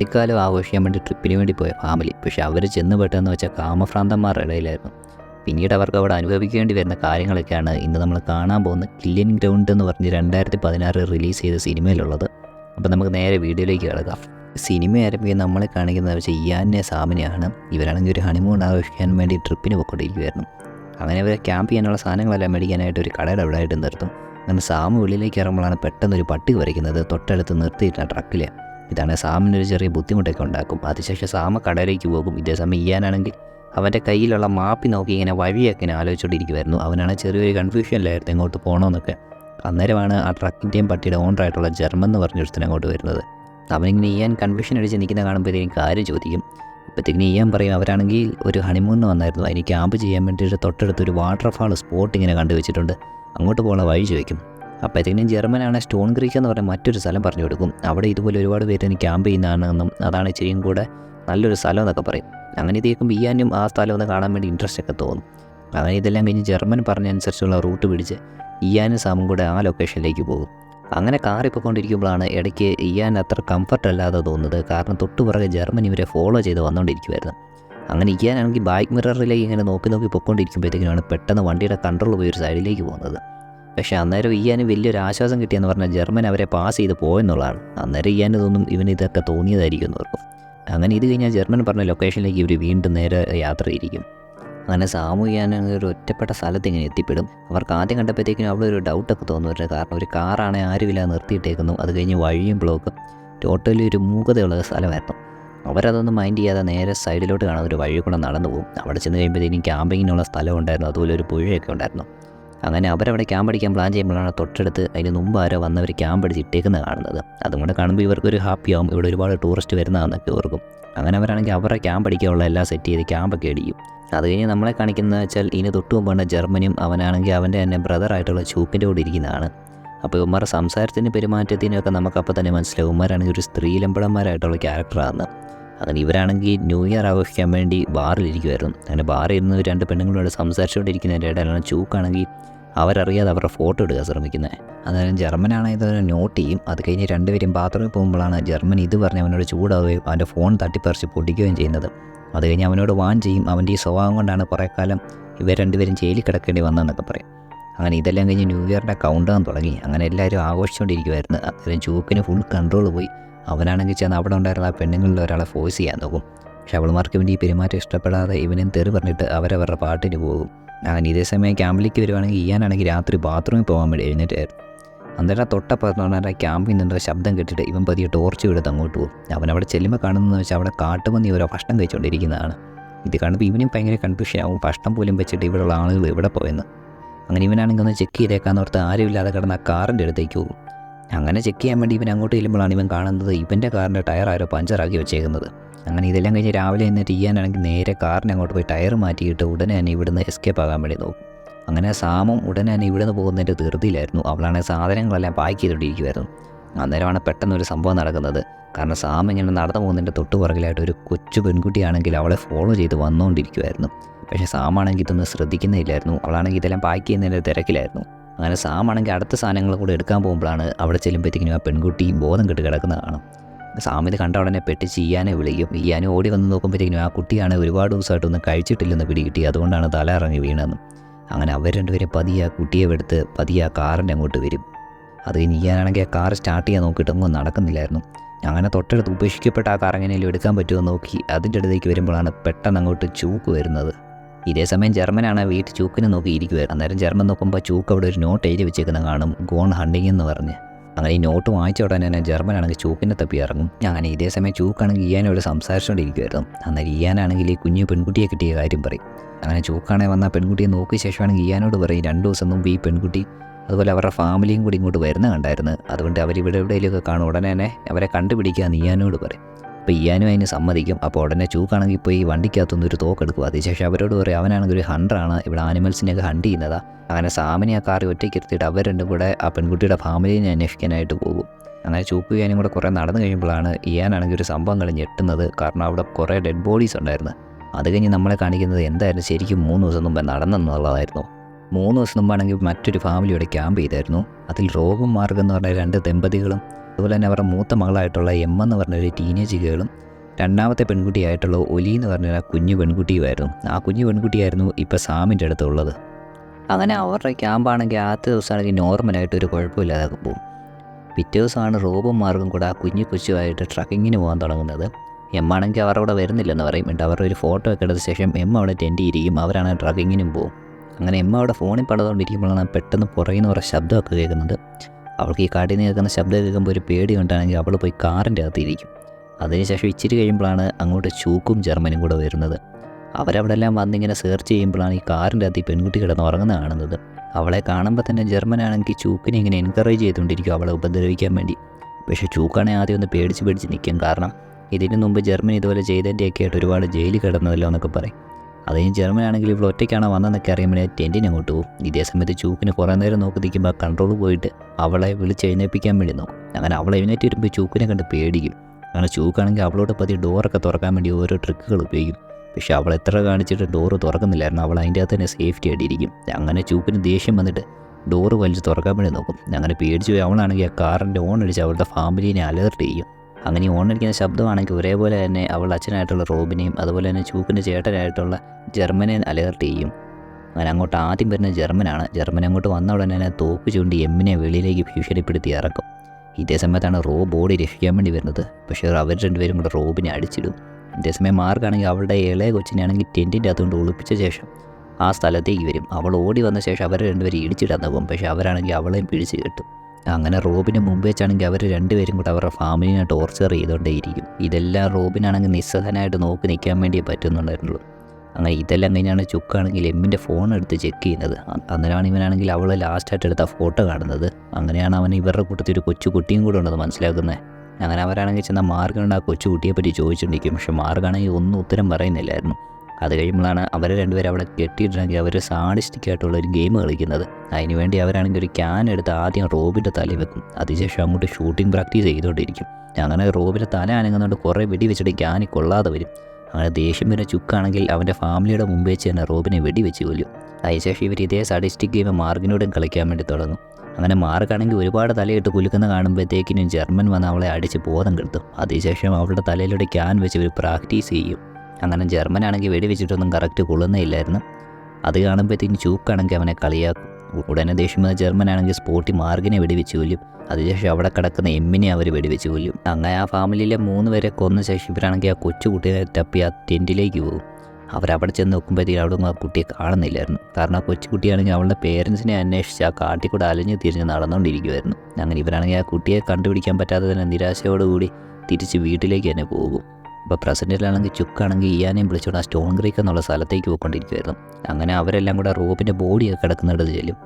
കുട്ടിക്കാലം ആഘോഷിക്കാൻ വേണ്ടി ട്രിപ്പിന് വേണ്ടി പോയ ഫാമിലി പക്ഷെ അവർ ചെന്ന് പെട്ടെന്ന് വെച്ചാൽ കാമഭ്രാന്തന്മാരുടെ ഇടയിലായിരുന്നു. പിന്നീട് അവർക്ക് അവിടെ അനുഭവിക്കേണ്ടി വരുന്ന കാര്യങ്ങളൊക്കെയാണ് ഇന്ന് നമ്മൾ കാണാൻ പോകുന്ന കില്ലിയൻ ഗ്രൗണ്ട് എന്ന് പറഞ്ഞ് രണ്ടായിരത്തി പതിനാറ് റിലീസ് ചെയ്ത സിനിമയിലുള്ളത്. അപ്പോൾ നമുക്ക് നേരെ വീഡിയോയിലേക്ക് കിടക്കാം. സിനിമ ആരംഭിക്കുന്ന നമ്മളെ കാണിക്കുന്നത് വെച്ചാൽ ഇയാനെ സാമിനെയാണ്. ഇവരാണെങ്കിൽ ഒരു ഹണിമൂൺ ആഘോഷിക്കാൻ വേണ്ടി ട്രിപ്പിന് പോയിക്കൊണ്ടിരിക്കുകയായിരുന്നു അങ്ങനെ അവർ ക്യാമ്പ് ചെയ്യാനുള്ള സാധനങ്ങളെല്ലാം മേടിക്കാനായിട്ട് ഒരു കടയുടെ അവിടെ ആയിട്ട് നിർത്തും. അങ്ങനെ സാമ് ഉള്ളിലേക്ക് ഇറങ്ങുമ്പോഴാണ് പെട്ടെന്ന് ഒരു പട്ടി വരയ്ക്കുന്നത് തൊട്ടടുത്ത് നിർത്തിയിട്ടാണ് ട്രക്കിൽ ഇതാണ് സാമിന് ഒരു ചെറിയ ബുദ്ധിമുട്ടൊക്കെ ഉണ്ടാക്കും. അതിനുശേഷം സാമ കടലേക്ക് പോകും. ഇതേസമയം ഇയാനാണെങ്കിൽ അവന്റെ കയ്യിലുള്ള മാപ്പി നോക്കി ഇങ്ങനെ വഴിയൊക്കെ ഇങ്ങനെ ആലോചിച്ചുകൊണ്ടിരിക്കുമായിരുന്നു അവനാണ് ചെറിയൊരു കൺഫ്യൂഷനിലായിരുന്നു എങ്ങോട്ട് പോകണമെന്നൊക്കെ അന്നേരമാണ് ആ ട്രക്കിന്റെയും പട്ടിയുടെ ഓണറായിട്ടുള്ള ജർമ്മൻ എന്ന് പറഞ്ഞ ഒരുത്തൻ അങ്ങോട്ട് വരുന്നത്. അവനിങ്ങനെ ഇയാൻ കൺഫ്യൂഷൻ അടിച്ച് നിൽക്കുന്ന കാണുമ്പോഴത്തേക്കും കാര്യം ചോദിക്കും. അപ്പോഴത്തേക്കിന് ഇയാൻ പറയും അവരാണെങ്കിൽ ഒരു ഹണിമൂന്ന് വന്നായിരുന്നു. അതിന് ക്യാമ്പ് ചെയ്യാൻ വേണ്ടിയിട്ട് തൊട്ടടുത്ത് ഒരു വാട്ടർഫാൾ സ്പോട്ട് ഇങ്ങനെ കണ്ടുവച്ചിട്ടുണ്ട്. അങ്ങോട്ട് പോകുന്ന വഴി ചോദിക്കും. അപ്പോഴത്തേക്കിനും ജർമ്മനാണ് സ്റ്റോൺ ക്രീക്ക് എന്ന് പറഞ്ഞ മറ്റൊരു സ്ഥലം പറഞ്ഞു കൊടുക്കും. അവിടെ ഇതുപോലെ ഒരുപാട് പേര് ക്യാമ്പ് ചെയ്യുന്നതാണെന്നും അതാണ് ഇച്ചിരിയും കൂടെ നല്ലൊരു സ്ഥലം എന്നൊക്കെ പറയും. അങ്ങനെ ഇത് ബിയാനും ആ സ്ഥലം ഒന്ന് കാണാൻ വേണ്ടി ഇൻട്രസ്റ്റ് ഒക്കെ തോന്നും. അങ്ങനെ ഇതെല്ലാം കഴിഞ്ഞ് ജർമ്മൻ പറഞ്ഞനുസരിച്ചുള്ള റൂട്ട് പിടിച്ച് ഇയാനും സാമും കൂടെ ആ ലൊക്കേഷനിലേക്ക് പോകും. അങ്ങനെ കാറിൽ പോയിക്കൊണ്ടിരിക്കുമ്പോഴാണ് ഇടയ്ക്ക് ഇയാൻ അത്ര കംഫർട്ട് അല്ലാതെ തോന്നുന്നത്. കാരണം തൊട്ടുപുറകെ ജർമ്മൻ ഇവരെ ഫോളോ ചെയ്ത് വന്നുകൊണ്ടിരിക്കുമായിരുന്നു അങ്ങനെ ഇയാനാണെങ്കിൽ ബൈക്ക് മിററിലേക്ക് ഇങ്ങനെ നോക്കി നോക്കി പൊയ്ക്കൊണ്ടിരിക്കുമ്പോഴത്തേക്കിനാണ് പെട്ടെന്ന് വണ്ടിയുടെ കൺട്രോൾ പോയി ഒരു സൈഡിലേക്ക് പോകുന്നത്. പക്ഷേ അന്നേരം ഇയാന് വലിയൊരു ആശ്വാസം കിട്ടിയെന്ന് പറഞ്ഞാൽ ജർമ്മൻ അവരെ പാസ് ചെയ്ത് പോയെന്നുള്ളതാണ്. അന്നേരം ഇയാന് തോന്നും ഇവന് ഇതൊക്കെ തോന്നിയതായിരിക്കും എന്ന് പറഞ്ഞു അങ്ങനെ ഇത് കഴിഞ്ഞാൽ ജർമ്മൻ പറഞ്ഞ ലൊക്കേഷനിലേക്ക് ഇവർ വീണ്ടും നേരെ യാത്ര ചെയ്തിരിക്കും അങ്ങനെ സാമൂഹ്യാന ഒരു ഒറ്റപ്പെട്ട സ്ഥലത്ത് ഇങ്ങനെ എത്തിപ്പെടും. അവർക്ക് ആദ്യം കണ്ടപ്പോഴത്തേക്കും അവിടെ ഒരു ഡൗട്ടൊക്കെ തോന്നുന്നുണ്ട് കാരണം ഒരു കാറാണെ ആരുമില്ല നിർത്തിയിട്ടേക്കുന്നു. അത് കഴിഞ്ഞ് വഴിയും ബ്ലോക്കും ടോട്ടലി ഒരു മൂകതയുള്ള സ്ഥലമായിരുന്നു. അവരതൊന്നും മൈൻഡ് ചെയ്യാതെ നേരെ സൈഡിലോട്ട് കാണാൻ ഒരു വഴി കൂടെ നടന്നു പോകും. അവിടെ ചെന്ന് കഴിയുമ്പോഴത്തേക്കും ക്യാമ്പിങ്ങിനുള്ള സ്ഥലം ഉണ്ടായിരുന്നു. അതുപോലെ ഒരു പുഴയൊക്കെ ഉണ്ടായിരുന്നു. അങ്ങനെ അവരവിടെ ക്യാമ്പ് അടിക്കാൻ പ്ലാൻ ചെയ്യുമ്പോഴാണ് തൊട്ടടുത്ത് അതിന് മുമ്പ് ആരോ വന്നവർ ക്യാമ്പ് അടിച്ച് ഇട്ടേക്കുന്നത് കാണുന്നത്. അതും കൂടെ കാണുമ്പോൾ ഇവർക്കൊരു ഹാപ്പിയാവും ഇവിടെ ഒരുപാട് ടൂറിസ്റ്റ് വരുന്നതാണെന്നൊക്കെ ഓർക്കും. അങ്ങനെ അവരാണെങ്കിൽ അവരുടെ ക്യാമ്പ് അടിക്കാനുള്ള എല്ലാം സെറ്റ് ചെയ്ത് ക്യാമ്പൊക്കെ അടിക്കും. അത് കഴിഞ്ഞ് നമ്മളെ കാണിക്കുന്നത് വെച്ചാൽ ഇനി തൊട്ട് മുമ്പാണ് ജർമ്മനിയും അവനാണെങ്കിൽ അവന്റെ തന്നെ ബ്രദറായിട്ടുള്ള ചൂപ്പിന്റെ കൂടെ ഇരിക്കുന്നതാണ്. അപ്പോൾ ഇവന്മാരുടെ സംസാരത്തിനും പെരുമാറ്റത്തിനും ഒക്കെ നമുക്കപ്പോൾ തന്നെ മനസ്സിലാവും. ഇവന്മാരാണെങ്കിൽ ഒരു സ്ത്രീലമ്പളന്മാരായിട്ടുള്ള ക്യാരക്ടറാണ് അങ്ങനെ ഇവരാണെങ്കിൽ ന്യൂ ഇയർ ആഘോഷിക്കാൻ വേണ്ടി ബാറിലിരിക്കുമായിരുന്നു അങ്ങനെ ബാറിൽ ഇരുന്ന് രണ്ട് പെണ്ണുങ്ങളോട് സംസാരിച്ചുകൊണ്ടിരിക്കുന്നതിന്റെ ഇടയിലാണ് ചൂക്കാണെങ്കിൽ അവരറിയാതെ അവരുടെ ഫോട്ടോ എടുക്കാൻ ശ്രമിക്കുന്നത് അന്നേരം ജർമ്മനാണെങ്കിൽ അവരെ നോട്ട് ചെയ്യും. അത് കഴിഞ്ഞ് രണ്ടുപേരും ബാത്റൂമിൽ പോകുമ്പോഴാണ് ജർമ്മൻ ഇത് പറഞ്ഞ് അവനോട് ചൂടാവുകയും അവന്റെ ഫോൺ തട്ടിപ്പറിച്ച് പൊടിക്കുകയും ചെയ്യുന്നത്. അത് കഴിഞ്ഞ് അവനോട് വാൻ ചെയ്യും. അവന്റെ ഈ സ്വഭാവം കൊണ്ടാണ് കുറേ കാലം ഇവർ രണ്ടുപേരും ജയിലിൽ കിടക്കേണ്ടി വന്നതെന്നൊക്കെ പറയും. അങ്ങനെ ഇതെല്ലാം കഴിഞ്ഞ് ന്യൂ ഇയറിന്റെ കൗണ്ട് തുടങ്ങി. അങ്ങനെ എല്ലാവരും ആഘോഷിച്ചുകൊണ്ടിരിക്കുമായിരുന്നു അന്നേരം ചൂക്കിന് ഫുൾ കൺട്രോൾ പോയി. അവനാണെങ്കിൽ ചെന്ന് അവിടെ ഉണ്ടായിരുന്ന ആ പെണ്ണുങ്ങളിൽ ഒരാളെ ഫോഴ്സ് ചെയ്യാൻ നോക്കും. പക്ഷെ അവൾമാർക്ക് വേണ്ടി ഈ പെരുമാറ്റം ഇഷ്ടപ്പെടാതെ ഇവനും തെറി പറഞ്ഞിട്ട് അവരവരുടെ പാട്ടിന് പോകും. അങ്ങനെ ഇതേ സമയം ക്യാമ്പിലേക്ക് വരുവാണെങ്കിൽ ഇയാനാണെങ്കിൽ രാത്രി ബാത്റൂമിൽ പോകാൻ വേണ്ടി എഴുന്നേറ്റായിരുന്നു. അന്നേരം തൊട്ടപ്പുറത്തുള്ള ക്യാമ്പിൽ നിന്നുള്ള ശബ്ദം കേട്ടിട്ട് ഇവൻ പതിയെ ടോർച്ച് എടുത്ത് അങ്ങോട്ട് പോകും. അവൻ അവിടെ ചെല്ലുമ്പോൾ കാണുന്നതെന്ന് വെച്ചാൽ അവിടെ കാട്ടുപന്നി ഓരോ ഭക്ഷണം കഴിച്ചുകൊണ്ടിരിക്കുന്നതാണ്. ഇത് കാണുമ്പോൾ ഇവനും ഭയങ്കര കൺഫ്യൂഷൻ ആവും. ഭക്ഷണം പോലും വെച്ചിട്ട് ഇവിടെയുള്ള ആളുകൾ ഇവിടെ പോയെന്ന്. അങ്ങനെ ഇവനാണെങ്കിൽ ഒന്ന് ചെക്ക് ചെയ്തേക്കാന്ന് ഓർത്ത് ആരുമില്ലാതെ കിടന്ന കാറിന്റെ അടുത്തേക്ക് പോകും. അങ്ങനെ ചെക്ക് ചെയ്യാൻ വേണ്ടി ഇവൻ അങ്ങോട്ട് ചെല്ലുമ്പോഴാണ് ഇവൻ കാണുന്നത് ഇവന്റെ കാറിന്റെ ടയർ ആരോ പഞ്ചറാക്കി വെച്ചേക്കുന്നത്. അങ്ങനെ ഇതെല്ലാം കഴിഞ്ഞ് രാവിലെ എന്നിട്ട് ചെയ്യാനാണെങ്കിൽ നേരെ കാറിനെ അങ്ങോട്ട് പോയി ടയർ മാറ്റിയിട്ട് ഉടനെ തന്നെ ഇവിടുന്ന് എസ്കേപ്പ് ആകാൻ വേണ്ടി നോക്കും. അങ്ങനെ സാമും ഉടനെ തന്നെ ഇവിടുന്ന് പോകുന്നതിന്റെ ധൃതിയിലായിരുന്നു. അവളാണ് സാധനങ്ങളെല്ലാം പാക്ക് ചെയ്തുകൊണ്ടിരിക്കുമായിരുന്നു അന്നേരമാണ് പെട്ടെന്ന് ഒരു സംഭവം നടക്കുന്നത്. കാരണം സാം ഇങ്ങനെ നടന്നു പോകുന്നതിന്റെ തൊട്ട് പുറകിലായിട്ട് ഒരു കൊച്ചു പെൺകുട്ടിയാണെങ്കിൽ അവളെ ഫോളോ ചെയ്ത് വന്നുകൊണ്ടിരിക്കുമായിരുന്നു പക്ഷേ സാമാണെങ്കിൽ ഇതൊന്നും ശ്രദ്ധിക്കുന്നില്ലായിരുന്നു അവളാണെങ്കിൽ ഇതെല്ലാം പാക്ക് ചെയ്യുന്നതിന്റെ തിരക്കിലായിരുന്നു. അങ്ങനെ സാമാണെങ്കിൽ അടുത്ത സാധനങ്ങൾ കൂടെ എടുക്കാൻ പോകുമ്പോഴാണ് അവിടെ ചെല്ലുമ്പോഴത്തേക്കിനും ആ പെൺകുട്ടി ബോധം കെട്ട് കിടക്കുന്നത് കാണും. സാം ഇത് കണ്ട ഉടനെ പെട്ടി ചെയ്യാനെ വിളിക്കും. ചെയ്യാനും ഓടി വന്ന് നോക്കുമ്പോഴത്തേക്കിനും ആ കുട്ടിയാണ് ഒരുപാട് ദിവസമായിട്ടൊന്നും കഴിച്ചിട്ടില്ലെന്ന് പിടികിട്ടി. അതുകൊണ്ടാണ് തല ഇറങ്ങി വീണതെന്ന് അങ്ങനെ അവർ രണ്ടുപേരും പതിയെ ആ കുട്ടിയെ എടുത്ത് പതിയെ ആ കാറിന്റെ അങ്ങോട്ട് വരും. അത് കഴിഞ്ഞ് ഇയാനാണെങ്കിൽ ആ കാർ സ്റ്റാർട്ട് ചെയ്യാൻ നോക്കിയിട്ടൊന്നും നടക്കുന്നില്ലായിരുന്നു. അങ്ങനെ തൊട്ടടുത്ത് ഉപേക്ഷിക്കപ്പെട്ട ആ കാർ എങ്ങനെയും എടുക്കാൻ പറ്റുമോ നോക്കി അതിന്റെ അടുത്തേക്ക് വരുമ്പോഴാണ് പെട്ടെന്ന് അങ്ങോട്ട് ചൂക്ക് വരുന്നത്. ഇതേ സമയം ജർമ്മനാണ് വീട്ടിൽ ചൂക്കിനെ നോക്കി ഇരിക്കുമായിരുന്നു അന്നേരം ജർമ്മൻ നോക്കുമ്പോൾ ചൂക്ക് അവിടെ ഒരു നോട്ട് എഴുതി വെച്ചേക്കുന്ന കാണും. ഗോൺ ഹണ്ടിങ് എന്ന് പറഞ്ഞ്. അങ്ങനെ ഈ നോട്ട് വായിച്ച ഉടനെ തന്നെ ജർമ്മനാണെങ്കിൽ ചൂക്കിന്റെ തപ്പി ഇറങ്ങും. അങ്ങനെ ഇതേ സമയം ചൂക്കാണെങ്കിൽ ഇയാനോട് സംസാരിച്ചുകൊണ്ടിരിക്കുമായിരുന്നു അന്നേരം ഇയാനാണെങ്കിൽ ഈ കുഞ്ഞു പെൺകുട്ടിയെ കിട്ടിയ കാര്യം പറയും. അങ്ങനെ ചൂക്കാണെ വന്ന പെൺകുട്ടിയെ നോക്കിയ ശേഷമാണെങ്കിൽ ഇയാനോട് പറയും രണ്ട് ദിവസം മുമ്പ് ഈ പെൺകുട്ടി അതുപോലെ അവരുടെ ഫാമിലിയും കൂടി ഇങ്ങോട്ട് വരുന്ന കണ്ടായിരുന്നു. അതുകൊണ്ട് അവരിവിടെ എവിടെയെങ്കിലുമൊക്കെ കാണും. ഉടനെ തന്നെ അവരെ കണ്ടുപിടിക്കുക ഇയാനോട് പറയും. അപ്പോൾ ഇയാനും അതിന് സമ്മതിക്കും. അപ്പോൾ ഉടനെ ചൂക്കാണെങ്കിൽ പോയി വണ്ടിക്കകത്തുനിന്ന് ഒരു തോക്കെടുക്കും അതിനുശേഷം അവരോട് പറയും അവനാണെങ്കിൽ ഒരു ഹണ്ടറാണ്. ഇവിടെ ആനിമൽസിനെയൊക്കെ ഹണ്ട് ചെയ്യുന്നതാ. അങ്ങനെ സാമിനെ ആ കാറി ഒറ്റയ്ക്ക് ഇരുത്തിയിട്ട് അവർ രണ്ടും കൂടെ ആ പെൺകുട്ടിയുടെ ഫാമിലിനെ അന്വേഷിക്കാനായിട്ട് പോകും. അങ്ങനെ ചൂക്ക് ചെയ്യാനും കൂടെ കുറേ നടന്നു കഴിയുമ്പോഴാണ് ഇയാനാണെങ്കിൽ ഒരു സംഭവം കളി ഞെട്ടുന്നത്. കാരണം അവിടെ കുറേ ഡെഡ് ബോഡീസ് ഉണ്ടായിരുന്നു. അത് കഴിഞ്ഞ് നമ്മളെ കാണിക്കുന്നത് എന്തായിരുന്നു? ശരിക്കും മൂന്ന് ദിവസം മുമ്പ് നടന്നെന്നുള്ളതായിരുന്നു. മൂന്ന് ദിവസം മുമ്പാണെങ്കിൽ മറ്റൊരു ഫാമിലിയോടെ ക്യാമ്പ് ചെയ്തായിരുന്നു. അതിൽ രോഗം മാർഗം എന്ന് പറഞ്ഞ രണ്ട് ദമ്പതികളും അതുപോലെ തന്നെ അവരുടെ മൂത്ത മകളായിട്ടുള്ള എം എന്ന് പറഞ്ഞൊരു ടീനേജ് ഗേളും രണ്ടാമത്തെ പെൺകുട്ടിയായിട്ടുള്ള ഒലി എന്ന് പറഞ്ഞ കുഞ്ഞു പെൺകുട്ടിയുമായിരുന്നു. ആ കുഞ്ഞു പെൺകുട്ടിയായിരുന്നു ഇപ്പോൾ സാമിന്റെ അടുത്തുള്ളത്. അങ്ങനെ അവരുടെ ക്യാമ്പാണെങ്കിൽ ആദ്യത്തെ ദിവസമാണെങ്കിൽ നോർമലായിട്ട് ഒരു കുഴപ്പമില്ലാതെ പോകും. പിറ്റേ ദിവസമാണ് റോബും മാർഗും കൂടെ ആ കുഞ്ഞു കൊച്ചുമായിട്ട് ട്രക്കിങ്ങിന് പോകാൻ തുടങ്ങുന്നത്. എം ആണെങ്കിൽ അവർ അവിടെ വരുന്നില്ലെന്ന് പറയും. എന്നിട്ട് അവരുടെ ഒരു ഫോട്ടോ ഒക്കെ എടുത്ത ശേഷം എം അവിടെ ടെന്റ് ഇരിക്കും അവരാണ് ട്രക്കിങ്ങിനും പോകും. അങ്ങനെ എം അവിടെ ഫോണിൽ പടതുകൊണ്ടിരിക്കുമ്പോഴാണ് പെട്ടെന്ന് പുറകിൽ കുറേ ശബ്ദമൊക്കെ കേൾക്കുന്നത്. അവൾക്ക് ഈ കാട്ടിൽ നിന്ന് കേൾക്കുന്ന ശബ്ദം കേൾക്കുമ്പോൾ ഒരു പേടി കൊണ്ടാണെങ്കിൽ അവൾ പോയി കാറിന്റെ അകത്ത് ഇരിക്കും. അതിനുശേഷം ഇച്ചിരി കഴിയുമ്പോഴാണ് അങ്ങോട്ട് ചൂക്കും ജർമ്മനും കൂടെ വരുന്നത്. അവരവിടെ എല്ലാം വന്നിങ്ങനെ സെർച്ച് ചെയ്യുമ്പോഴാണ് ഈ കാറിന്റെ അകത്ത് ഈ പെൺകുട്ടി കിടന്ന് ഉറങ്ങുന്ന കാണുന്നത്. അവളെ കാണുമ്പോൾ തന്നെ ജർമ്മനാണെങ്കിൽ ചൂക്കിനെ ഇങ്ങനെ എൻകറേജ് ചെയ്തുകൊണ്ടിരിക്കും അവളെ ഉപദ്രവിക്കാൻ വേണ്ടി. പക്ഷേ ചൂക്കാണെങ്കിൽ ആദ്യം ഒന്ന് പേടിച്ച് പേടിച്ച് നിൽക്കും കാരണം ഇതിനു മുമ്പ് ജർമ്മനി ഇതുപോലെ ചെയ്തതിന്റെയൊക്കെ ആയിട്ട് ഒരുപാട് ജയിലിൽ കിടന്നതല്ലോ എന്നൊക്കെ പറയും. അത് ജർമ്മനാണെങ്കിൽ ഇവിടെ ഒറ്റയ്ക്കാണ് വന്നതെന്നൊക്കെ അറിയുമ്പോൾ ഞാൻ ടെന്റിന് അങ്ങോട്ട് പോകും ഇതേ സമയത്ത് ചൂക്കിന് കുറേ നേരം നോക്കി നിൽക്കുമ്പോൾ കൺട്രോൾ പോയിട്ട് അവളെ വിളിച്ച് എഴുന്നേൽപ്പിക്കാൻ വേണ്ടി നോക്കും. അങ്ങനെ അവളെ എഴുന്നേറ്റ് വരുമ്പോൾ ചൂക്കിനെ കണ്ട് പേടിക്കും. അങ്ങനെ ചൂക്കാണെങ്കിൽ അവളോട് പതി ഡോറൊക്കെ തുറക്കാൻ വേണ്ടി ഓരോ ട്രിക്കുകൾ ഉപയോഗിക്കും. പക്ഷെ അവൾ എത്ര കാണിച്ചിട്ട് ഡോറ് തുറക്കുന്നില്ലായിരുന്നു. അവൾ അതിന്റെ അകത്ത് തന്നെ സേഫ്റ്റി ആയിട്ടിരിക്കും അങ്ങനെ ചൂക്കിന് ദേഷ്യം വന്നിട്ട് ഡോറ് വലിച്ച് തുറക്കാൻ വേണ്ടി നോക്കും. അങ്ങനെ പേടിച്ച് പോയി അവളാണെങ്കിൽ ആ കാറിന്റെ ഓൺ അടിച്ച് അവളുടെ ഫാമിലിനെ അലേർട്ട് ചെയ്യും. അങ്ങനെ ഓൺ ശബ്ദമാണെങ്കിൽ ഒരേപോലെ തന്നെ അവൾ അച്ഛനായിട്ടുള്ള റോബിനെയും അതുപോലെ തന്നെ ചൂക്കിന്റെ ചേട്ടനായിട്ടുള്ള ജർമ്മനെ അലേർട്ട് ചെയ്യും. അങ്ങനെ അങ്ങോട്ട് ആദ്യം വരുന്ന ജർമ്മനാണ്. ജർമ്മൻ അങ്ങോട്ട് വന്ന ഉടനെ തന്നെ തോക്ക് ചൂണ്ടി എമ്മിനെ വെളിയിലേക്ക് ഭീഷണിപ്പെടുത്തി ഇറക്കും. ഇതേ സമയത്താണ് റോ ബോഡി രക്ഷിക്കാൻ വേണ്ടി വരുന്നത്. പക്ഷേ അവർ രണ്ടുപേരും കൂടെ റോബിനെ അടിച്ചിടും. ഇതേ സമയം മാർക്കാണെങ്കിൽ അവളുടെ ഇളയ കൊച്ചിനെയാണെങ്കിൽ ടെന്റിന്റെ അകത്തുകൊണ്ട് ഒളിപ്പിച്ച ശേഷം ആ സ്ഥലത്തേക്ക് വരും. അവൾ ഓടി വന്ന ശേഷം അവർ രണ്ടുപേരും ഇടിച്ചിടാൻ നോക്കും പക്ഷേ അവരാണെങ്കിൽ അവളെയും പിടിച്ച് കിട്ടും. അങ്ങനെ റോബിന് മുമ്പ് വെച്ചാണെങ്കിൽ അവർ രണ്ടുപേരും കൂടെ അവരുടെ ഫാമിലിനെ ടോർച്ചർ ചെയ്തുകൊണ്ടേയിരിക്കും. ഇതെല്ലാം റോബിനാണെങ്കിൽ നിസ്സഹനായിട്ട് നോക്കി നിൽക്കാൻ വേണ്ടി പറ്റുന്നുണ്ടായിരുന്നുള്ളൂ. അങ്ങനെ ഇതെല്ലാം കഴിഞ്ഞാണ് ചുക്കാണെങ്കിൽ എമ്മിന്റെ ഫോൺ എടുത്ത് ചെക്ക് ചെയ്യുന്നത്. അന്നേരമാണ് ഇവനാണെങ്കിൽ അവൾ ലാസ്റ്റായിട്ട് എടുത്ത ഫോട്ടോ കാണുന്നത്. അങ്ങനെയാണ് അവൻ ഇവരുടെ കൂട്ടത്തിൽ ഒരു കൊച്ചു കുട്ടിയും കൂടെ ഉണ്ടെന്ന് മനസ്സിലാക്കുന്നത് അങ്ങനെ അവരാണെങ്കിൽ ചെന്ന മാർഗുണ്ട് ആ കൊച്ചു കുട്ടിയെ പറ്റി ചോദിച്ചുകൊണ്ടിരിക്കും പക്ഷെ മാർഗാണെങ്കിൽ ഒന്നും ഉത്തരം പറയുന്നില്ലായിരുന്നു. അത് കഴിയുമ്പോഴാണ് അവർ രണ്ടുപേരും അവിടെ കെട്ടിയിട്ടുണ്ടെങ്കിൽ അവർ സാഡിസ്റ്റിക് ആയിട്ടുള്ള ഒരു ഗെയിം കളിക്കുന്നത്. അതിനുവേണ്ടി അവരാണെങ്കിൽ ഒരു ക്യാൻ എടുത്ത് ആദ്യം റോബിന്റെ തലയിൽ വെക്കും. അതിനുശേഷം അങ്ങോട്ട് ഷൂട്ടിംഗ് പ്രാക്ടീസ് ചെയ്തുകൊണ്ടിരിക്കും. അങ്ങനെ റോബിന്റെ തല അനങ്ങുന്നതുകൊണ്ട് കുറേ വെടി വെച്ചിട്ട് ക്യാൻ കൊള്ളാതെ വരും. അങ്ങനെ ദേഷ്യം വരുന്ന ചുക്കാണെങ്കിൽ അവന്റെ ഫാമിലിയുടെ മുമ്പ് വെച്ച് തന്നെ റോബിനെ വെടിവെച്ച് കൊല്ലും. അതിനുശേഷം ഇവർ ഇതേ സാഡിസ്റ്റിക് ഗെയിം മാർഗിനോടും കളിക്കാൻ വേണ്ടി തുടങ്ങും. അങ്ങനെ മാർക്കാണെങ്കിൽ ഒരുപാട് തലയിട്ട് കുലുക്കുന്ന കാണുമ്പോഴത്തേക്കിനും ജർമ്മൻ വന്ന് അവളെ അടിച്ച് ബോധം കെടുത്തും. അതിനുശേഷം അവളുടെ തലയിലൂടെ ക്യാൻ വെച്ച് ഇവർ പ്രാക്ടീസ് ചെയ്യും. അങ്ങനെ ജർമ്മനാണെങ്കിൽ വെടിവെച്ചിട്ടൊന്നും കറക്റ്റ് കൊള്ളുന്നേ ഇല്ലായിരുന്നു അത് കാണുമ്പോഴത്തേക്കും ചൂക്കാണെങ്കിൽ അവനെ കളിയാക്കും. ഉടനെ ദേഷ്യം വന്ന ജർമ്മനാണെങ്കിൽ സ്പോർട്ടി മാർഗിനെ വെടിവെച്ച് കൊല്ലും. അതിനുശേഷം അവിടെ കിടക്കുന്ന എമ്മിനെ അവർ വെടിവെച്ച് കൊല്ലും. അങ്ങനെ ആ ഫാമിലിയിലെ മൂന്ന് പേരെ കൊന്ന ശേഷം ഇവരാണെങ്കിൽ ആ കൊച്ചു കുട്ടിയെ തപ്പി ആ ടെന്റിലേക്ക് പോകും. അവരവിടെ ചെന്ന് നോക്കുമ്പോഴത്തേക്കും അവിടെ ആ കുട്ടിയെ കാണുന്നില്ലായിരുന്നു. കാരണം ആ കൊച്ചുകുട്ടിയാണെങ്കിൽ അവളുടെ പേരൻസിനെ അന്വേഷിച്ച് ആ കാട്ടിൽ കൂടെ അലഞ്ഞ് തിരിഞ്ഞ് നടന്നുകൊണ്ടിരിക്കുമായിരുന്നു അങ്ങനെ ഇവരാണെങ്കിൽ ആ കുട്ടിയെ കണ്ടുപിടിക്കാൻ പറ്റാതെ തന്നെ നിരാശയോടുകൂടി തിരിച്ച് വീട്ടിലേക്ക് തന്നെ പോകും. ഇപ്പോൾ പ്രസന്റിലാണെങ്കിൽ ചുക്കാണെങ്കിൽ ഇയാനെയും വിളിച്ചുകൊണ്ട് ആ സ്റ്റോൺ ക്രീക്ക് എന്നുള്ള സ്ഥലത്തേക്ക് പോയിക്കൊണ്ടിരിക്കുമായിരുന്നു അങ്ങനെ അവരെല്ലാം കൂടെ റോബിന്റെ ബോഡിയൊക്കെ കിടക്കുന്നിടത്ത് ചെല്ലും.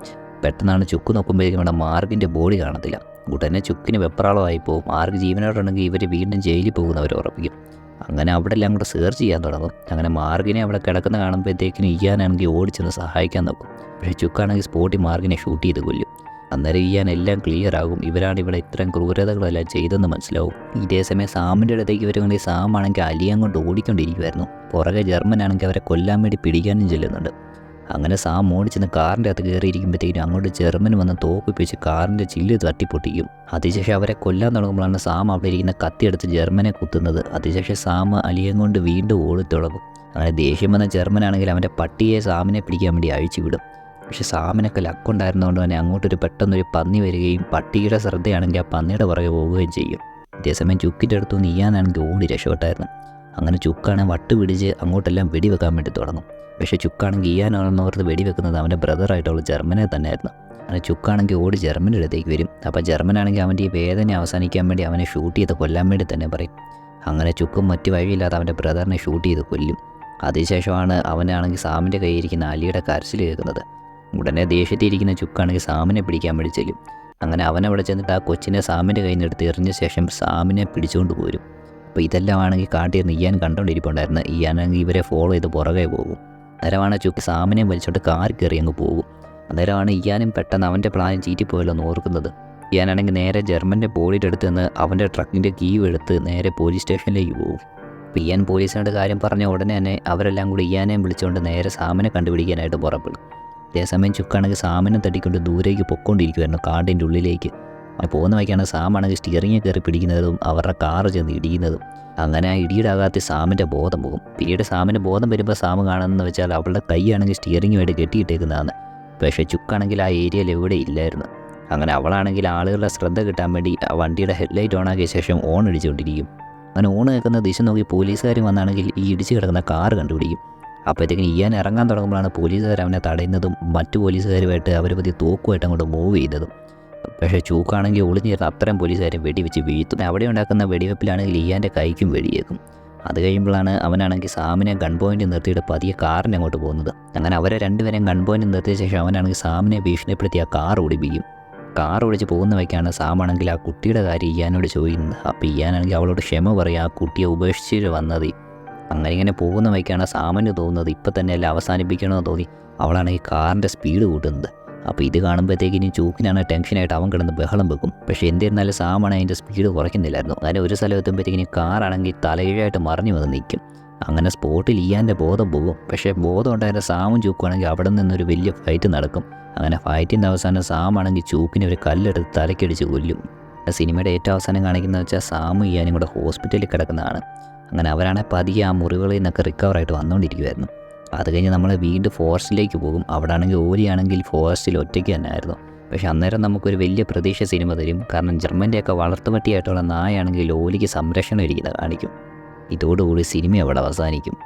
പെട്ടെന്നാണ് ചുക്ക് നോക്കുമ്പോഴേക്കും ഇവിടെ മാർഗിന്റെ ബോഡി കാണത്തില്ല. ഉടനെ ചുക്കിന് വെപ്രാളമായി പോകും മാർഗ് ജീവനോടുണ്ടെങ്കിൽ ഇവർ വീണ്ടും ജയിലിൽ പോകുന്നവർ ഉറപ്പിക്കും. അങ്ങനെ അവിടെ എല്ലാം കൂടെ സെർച്ച് ചെയ്യാൻ തുടങ്ങും. അങ്ങനെ മാർഗിനെ അവിടെ കിടക്കുന്ന കാണുമ്പോഴത്തേക്കിനും ഇയാനാണെങ്കിൽ ഓടിച്ചെന്ന് സഹായിക്കാൻ നോക്കും. പക്ഷേ ചുക്കാണെങ്കിൽ സ്പോട്ടി മാർഗിനെ ഷൂട്ട് ചെയ്ത് കൊല്ലും. അന്നേരം ഇയാൻ എല്ലാം ക്ലിയർ ആകും ഇവരാണ് ഇവിടെ ഇത്രയും ക്രൂരതകളെല്ലാം ചെയ്തെന്ന് മനസ്സിലാവും. ഇതേ സമയം സാമിന്റെ അടുത്തേക്ക് വരുവാണെങ്കിൽ സാം ആണെങ്കിൽ അലിയാൻ കൊണ്ട് ഓടിക്കൊണ്ടിരിക്കുമായിരുന്നു പുറകെ ജർമ്മൻ ആണെങ്കിൽ അവരെ കൊല്ലാൻ വേണ്ടി പിടിക്കാനും ചെല്ലുന്നുണ്ട്. അങ്ങനെ സാം ഓടിച്ചെന്ന് കാറിന്റെ അകത്ത് കയറിയിരിക്കുമ്പോഴത്തേക്കും അങ്ങോട്ട് ജർമ്മൻ വന്ന് തോപ്പിപ്പിച്ച് കാറിന്റെ ചില്ല് തട്ടിപ്പൊട്ടിക്കും. അതിശേഷം അവരെ കൊല്ലാൻ തുടങ്ങുമ്പോഴാണ് സാം അവിടെ ഇരിക്കുന്ന കത്തിയെടുത്ത് ജർമ്മനെ കുത്തുന്നത്. അതിശേഷം സാം അലിയം കൊണ്ട് വീണ്ടും ഓടി തുടങ്ങും അങ്ങനെ ദേഷ്യം വന്ന ജർമ്മനാണെങ്കിൽ അവന്റെ പട്ടിയെ സാമിനെ പിടിക്കാൻ വേണ്ടി അഴിച്ചുവിടും. പക്ഷെ സാമിനൊക്കെ ലക്കുണ്ടായിരുന്നതുകൊണ്ട് തന്നെ അങ്ങോട്ടൊരു പെട്ടെന്നൊരു പന്നി വരികയും പട്ടിയുടെ ശ്രദ്ധയാണെങ്കിൽ ആ പന്നിയുടെ പുറകെ പോവുകയും ചെയ്യും. അതേസമയം ചുക്കിന്റെ അടുത്തു നിന്ന് ഇയാനാണെങ്കിൽ ഓടി രക്ഷപ്പെട്ടായിരുന്നു. അങ്ങനെ ചുക്കാണ് വട്ട് പിടിച്ച് അങ്ങോട്ടെല്ലാം വെടിവെക്കാൻ വേണ്ടി തുടങ്ങും. പക്ഷേ ചുക്കാണെങ്കിൽ ഇയാനാണെന്നോർത്ത് വെടിവെക്കുന്നത് അവന്റെ ബ്രദറായിട്ടുള്ള ജർമ്മനെ തന്നെയായിരുന്നു. അങ്ങനെ ചുക്കാണെങ്കിൽ ഓടി ജർമ്മന്റെ അടുത്തേക്ക് വരും. അപ്പോൾ ജർമ്മനാണെങ്കിൽ അവന്റെ ഈ വേദന അവസാനിക്കാൻ വേണ്ടി അവനെ ഷൂട്ട് ചെയ്ത് കൊല്ലാൻ വേണ്ടി തന്നെ പറയും. അങ്ങനെ ചുക്കും മറ്റു വഴിയില്ലാതെ അവന്റെ ബ്രദറിനെ ഷൂട്ട് ചെയ്ത് കൊല്ലും. അതിനുശേഷമാണ് അവനാണെങ്കിൽ സാമിന്റെ കയ്യിരിക്കുന്ന അലിയുടെ കരച്ചിൽ കേൾക്കുന്നത്. ഉടനെ ദേഷ്യത്തിരിക്കുന്ന ചുക്കാണെങ്കിൽ സാമിനെ പിടിക്കാൻ വേണ്ടി ചെല്ലും അങ്ങനെ അവൻ അവിടെ ചെന്നിട്ട് ആ കൊച്ചിനെ സാമിന്റെ കയ്യിൽ നിന്ന് എറിഞ്ഞ ശേഷം സാമിനെ പിടിച്ചുകൊണ്ട് പോരും. അപ്പോൾ ഇതെല്ലാം ആണെങ്കിൽ കാട്ടിയിരുന്ന് ഇയാൻ കണ്ടുകൊണ്ടിരിപ്പുണ്ടായിരുന്നു ഇയാനാണെങ്കിൽ ഇവരെ ഫോളോ ചെയ്ത് പുറകെ പോകും. അന്നേരമാണ് ചുക്ക് സാമിനെ വലിച്ചോട്ട് കാർ കയറി അങ്ങ് പോകും. അന്നേരമാണ് ഇയാനും പെട്ടെന്ന് അവന്റെ പ്ലാൻ ചീറ്റിപ്പോയല്ലോ എന്ന് ഓർക്കുന്നത്. ഇയാനാണെങ്കിൽ നേരെ ജർമ്മന്റെ ബോഡിയുടെ അടുത്ത് നിന്ന് അവന്റെ ട്രക്കിന്റെ കീവ് എടുത്ത് നേരെ പോലീസ് സ്റ്റേഷനിലേക്ക് പോകും. അപ്പോൾ ഇയാൻ പോലീസിനോട് കാര്യം പറഞ്ഞ ഉടനെ തന്നെ അവരെല്ലാം കൂടി ഇയാനെയും വിളിച്ചുകൊണ്ട് നേരെ സാമിനെ കണ്ടുപിടിക്കാനായിട്ട് പുറപ്പെടും. അതേസമയം ചുക്കാണെങ്കിൽ സാമിനെ തട്ടിക്കൊണ്ട് ദൂരേക്ക് പൊക്കോണ്ടിരിക്കുമായിരുന്നു കാടിന്റെ ഉള്ളിലേക്ക്. അങ്ങനെ പോകുന്ന വഴിക്കാണ് സാമാണെങ്കിൽ സ്റ്റിയറിങ്ങിൽ കയറി പിടിക്കുന്നതും അവരുടെ കാറ് ചെന്ന് ഇടിയുന്നതും. അങ്ങനെ ആ ഇടിയുടെ അകത്ത് സാമിന്റെ ബോധം പോകും. പിന്നീട് സാമിന്റെ ബോധം വരുമ്പോൾ സാമ് കാണുന്നതെന്ന് വെച്ചാൽ അവളുടെ കൈയാണെങ്കിൽ സ്റ്റിയറിങ്ങുമായിട്ട് കെട്ടിയിട്ടേക്കുന്നതാണ്. പക്ഷേ ചുക്കാണെങ്കിൽ ആ ഏരിയയിൽ എവിടെ ഇല്ലായിരുന്നു. അങ്ങനെ അവളാണെങ്കിൽ ആളുകളുടെ ശ്രദ്ധ കിട്ടാൻ വേണ്ടി ആ വണ്ടിയുടെ ഹെഡ്ലൈറ്റ് ഓണാക്കിയ ശേഷം ഓൺ അടിച്ചുകൊണ്ടിരിക്കും. അങ്ങനെ ഓൺ കേൾക്കുന്ന ദിശ നോക്കി പോലീസുകാർ വന്നാണെങ്കിൽ ഈ ഇടിച്ച് കിടക്കുന്ന കാറ് കണ്ടുപിടിക്കും. അപ്പോഴത്തേക്കിന് ഇയാൻ ഇറങ്ങാൻ തുടങ്ങുമ്പോഴാണ് പോലീസുകാർ അവനെ തടയുന്നതും മറ്റു പോലീസുകാരുമായിട്ട് അവർ പതി തോക്കുമായിട്ട് അങ്ങോട്ട് മൂവ് ചെയ്തതും. പക്ഷേ ചൂക്കാണെങ്കിൽ ഒളിഞ്ഞിരുന്ന അത്രയും പോലീസുകാരെ വെടിവെച്ച് വീഴ്ത്തും. അവിടെ ഉണ്ടാക്കുന്ന വെടിവെപ്പിലാണെങ്കിൽ ഇയാന്റെ കൈക്കും വെടിയേക്കും. അത് കഴിയുമ്പോഴാണ് അവനാണെങ്കിൽ സാമിനെ ഗൺ പോയിന്റ് നിർത്തിയിട്ട് പതിയെ കാറിന് അങ്ങോട്ട് പോകുന്നത്. അങ്ങനെ അവരെ രണ്ടുപേരെയും ഗൺ പോയിന്റ് നിർത്തിയ ശേഷം അവനാണെങ്കിൽ സാമിനെ ഭീഷണിപ്പെടുത്തി ആ കാർ ഓടിപ്പിക്കും. കാർ ഓടിച്ച് പോകുന്ന വയ്ക്കാണ് സാമാണെങ്കിൽ ആ കുട്ടിയുടെ കാര്യം ഇയാനോട് ചോദിക്കുന്നത്. അപ്പോൾ ഇയാനാണെങ്കിൽ അവളോട് ക്ഷമ പറയുക ആ കുട്ടിയെ ഉപേക്ഷിച്ചിട്ട് വന്നത് അങ്ങനെ ഇങ്ങനെ പോകുന്ന വഴിക്കാണ് സാമന് തോന്നുന്നത്. ഇപ്പം തന്നെ അല്ല അവസാനിപ്പിക്കണമെന്ന് തോന്നി. അവളാണ് ഈ കാറിന്റെ സ്പീഡ് കൂട്ടുന്നത്. അപ്പോൾ ഇത് കാണുമ്പോഴത്തേക്ക് ഇനി ചൂക്കിനാണ് ടെൻഷനായിട്ട് അവൻ കിടന്ന് ബഹളം വെക്കും. പക്ഷേ എന്നിരുന്നാലും സാമാണ് അതിന്റെ സ്പീഡ് കുറയ്ക്കുന്നില്ലായിരുന്നു. അങ്ങനെ ഒരു സ്ഥലം എത്തുമ്പോഴത്തേക്കിനി കാറാണെങ്കിൽ തലകീഴായിട്ട് മറിഞ്ഞു വന്ന് നിൽക്കും. അങ്ങനെ സ്പോട്ടിൽ ഇയാന്റെ ബോധം പോകും. പക്ഷേ ബോധം ഉണ്ടായിരുന്ന സാമും ചൂക്കുവാണെങ്കിൽ അവിടെ നിന്നൊരു വലിയ ഫൈറ്റ് നടക്കും. അങ്ങനെ ഫൈറ്റിന്റെ അവസാനം സാമാണെങ്കിൽ ചൂക്കിനെ ഒരു കല്ലെടുത്ത് തലക്കടിച്ച് കൊല്ലും. സിനിമയുടെ ഏറ്റവും അവസാനം കാണിക്കുന്നത് വെച്ചാൽ സാമു ഇയാനും കൂടെ ഹോസ്പിറ്റലിൽ കിടക്കുന്നതാണ്. അങ്ങനെ അവരാണെ പതിയെ ആ മുറികളിൽ നിന്നൊക്കെ റിക്കവറായിട്ട് വന്നുകൊണ്ടിരിക്കുമായിരുന്നു അത് കഴിഞ്ഞ് നമ്മൾ വീണ്ടും ഫോറസ്റ്റിലേക്ക് പോകും. അവിടെ ആണെങ്കിൽ ഓലിയാണെങ്കിൽ ഫോറസ്റ്റിൽ ഒറ്റയ്ക്ക് തന്നെ ആയിരുന്നു പക്ഷെ അന്നേരം നമുക്കൊരു വലിയ പ്രതീക്ഷ സിനിമ തരും. കാരണം ജർമ്മന്റെയൊക്കെ വളർത്തുപട്ടിയായിട്ടുള്ള നായാണെങ്കിൽ ഓലിക്ക് സംരക്ഷണം ഇരിക്കുന്നത് കാണിക്കും. ഇതോടുകൂടി സിനിമ അവിടെ അവസാനിക്കും.